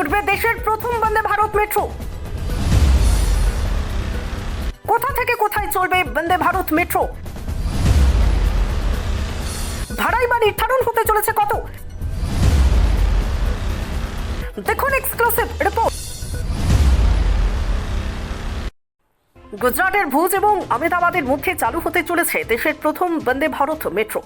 ছুটবে দেশের প্রথম বন্দে ভারত মেট্রো। কোথা থেকে কোথায় চলবে বন্দে ভারত মেট্রো? ভাড়াই বা নির্ধারণ হতে চলেছে কত? দেখুন এক্সক্লুসিভ রিপোর্ট গুজরাটের ভুজ এবং আমেদাবাদের মধ্যে চালু হতে চলেছে দেশের প্রথম বন্দে ভারত মেট্রো।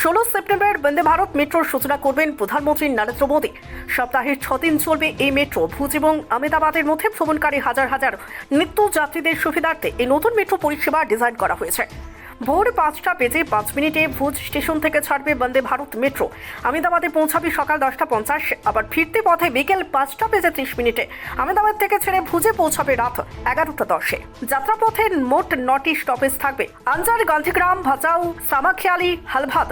ষোলো সেপ্টেম্বর বন্দে ভারত মেট্রোর সূচনা করবেন প্রধানমন্ত্রী নরেন্দ্র মোদী। সপ্তাহের ছদিন চলবে এই মেট্রো, ভুজ এবং আমেদাবাদের মধ্যে ভ্রমণকারী হাজার হাজার নিত্য যাত্রীদের সুবিধার্থে এই নতুন মেট্রো পরিষেবা ডিজাইন করা হয়েছে। ভোর পাঁচটা বেজে পাঁচ মিনিটে ভুজ স্টেশন থেকে ছাড়বে বন্দে ভারত মেট্রো। আমেদাবাদে পৌঁছাবে সকাল দশটা পঞ্চাশ, আবার ফিরতে পথে বিকেল পাঁচটা বেজে ত্রিশ মিনিটে। আমেদাবাদ থেকে ছেড়ে ভুজে পৌঁছাবে রাত এগারোটা দশে। যাত্রাপথে মোট নটি স্টপেজ থাকবে। আনজার গান্ধীগ্রাম ভাজাউ সামাখিয়ালি, হালভাদ।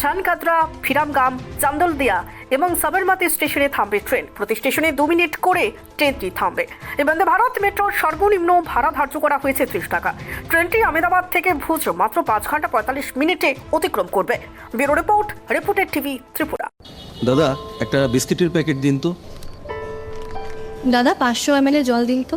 ঝানকাদরা ফিরামগাম চান্দলদিয়া এবং সাবরমতী স্টেশনে থামবে ট্রেন। প্রতি স্টেশনে দু মিনিট করে ট্রেনটি থামবে। এই বন্দে ভারত মেট্রোর সর্বনিম্ন ভাড়া ধার্য করা হয়েছে ত্রিশ টাকা। ট্রেনটি আমেদাবাদ থেকে ভুজ মাত্র পাঁচ ঘণ্টা পঁয়তাল্লিশ মিনিটে অতিক্রম করবে। Bureau report reported TV Tripura. দাদা একটা বিস্কিটের প্যাকেট দিন তো। দাদা পাঁচশো এম জল দিন তো।